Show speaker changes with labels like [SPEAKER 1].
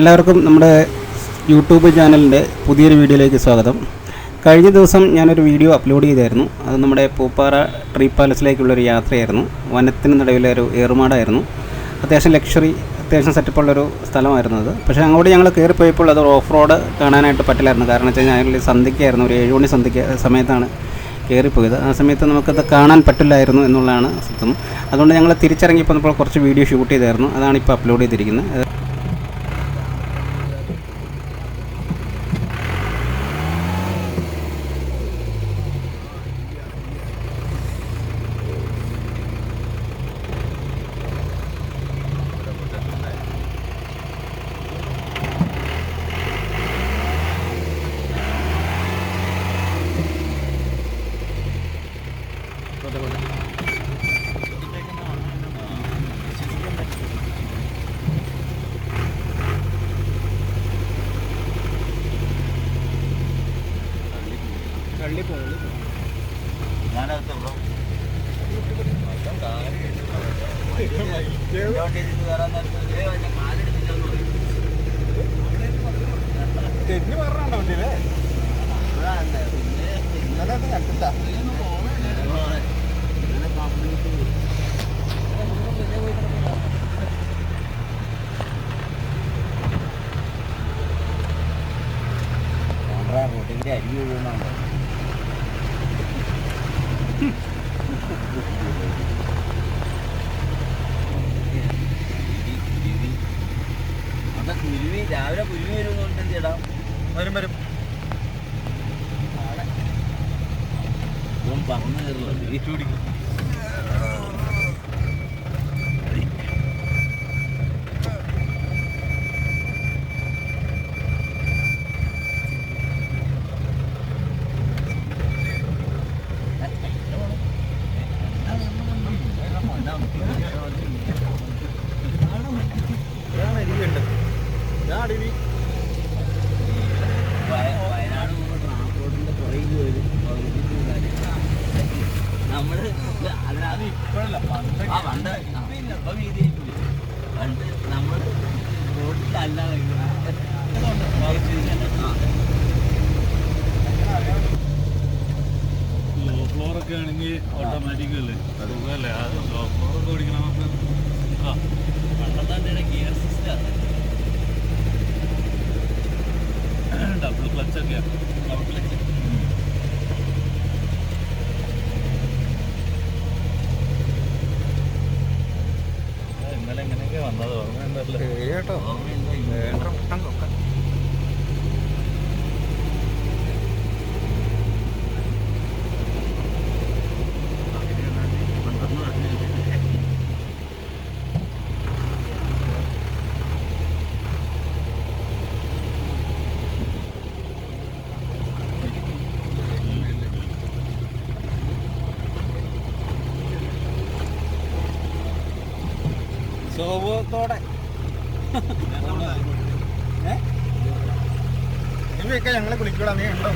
[SPEAKER 1] എല്ലാവർക്കും നമ്മുടെ യൂട്യൂബ് ചാനലിന്റെ പുതിയൊരു വീഡിയോയിലേക്ക് സ്വാഗതം. കഴിഞ്ഞ ദിവസം ഞാനൊരു വീഡിയോ അപ്ലോഡ് ചെയ്തായിരുന്നു. അത് നമ്മുടെ പൂപ്പാറ ട്രീ പാലസിലേക്കുള്ളൊരു യാത്രയായിരുന്നു. വനത്തിന് നടുവിലെ ഒരു ഏറുമാടായിരുന്നു. അത്യാവശ്യം ലക്ഷറി അത്യാവശ്യം സെറ്റപ്പുള്ളൊരു സ്ഥലമായിരുന്നു അത്. പക്ഷേ അങ്ങോട്ട് ഞങ്ങൾ കയറിപ്പോയപ്പോൾ അത് ഓഫ് റോഡ് കാണാനായിട്ട് പറ്റില്ലായിരുന്നു. കാരണം വെച്ച് കഴിഞ്ഞാൽ അതിൽ സന്ധ്യയ്ക്കായിരുന്നു. ഒരു ഏഴ് മണി സമയത്താണ് കയറിപ്പോയത്. ആ സമയത്ത് നമുക്കത് കാണാൻ പറ്റില്ലായിരുന്നു എന്നുള്ളതാണ് സത്യം. അതുകൊണ്ട് ഞങ്ങൾ തിരിച്ചിറങ്ങിയപ്പോൾ നമ്മൾ കുറച്ച് വീഡിയോ ഷൂട്ട് ചെയ്തായിരുന്നു. അതാണ് ഇപ്പോൾ അപ്ലോഡ് ചെയ്തിരിക്കുന്നത്.
[SPEAKER 2] തെന്നി പറഞ്ഞോ വണ്ടിയിലെ ഇന്നലെ അത് കണ്ടിട്ടാ.
[SPEAKER 3] റോട്ടിന്റെ അരി വീഴുന്നുണ്ടോ അതാ കുരുവി. രാവിലെ കുരുവി വരുന്നോണ്ട് എന്ത് ചെയ്യടാ
[SPEAKER 2] വരും വരും.
[SPEAKER 3] ഇവൻ പറന്ന് കയറില്ല വീട്ടു പിടിക്കും
[SPEAKER 2] പണ്ട്
[SPEAKER 3] പണ്ട് ഇപ്പൊ നമ്മൾ റോഡിലല്ല
[SPEAKER 4] ലോ ഫ്ലോർ ഒക്കെ ആണെങ്കിൽ ഓട്ടോമാറ്റിക് അല്ലേ? സുഖമല്ലേ അത് ലോ ഫ്ലോർ ഒക്കെ ഓടിക്കണം നമുക്ക് ആ.
[SPEAKER 3] പണ്ടത്തെ ഗിയർ സിസ്റ്റം
[SPEAKER 4] ഡബിൾ ക്ലച്ച്
[SPEAKER 2] കേട്ടോ
[SPEAKER 3] ഓർമ്മയുണ്ടോ
[SPEAKER 2] വേണ്ട മുട്ടം കൊക്ക ഇവയൊക്കെ ഞങ്ങളെ കുളിക്കൂടാ നീ ഉണ്ടോ?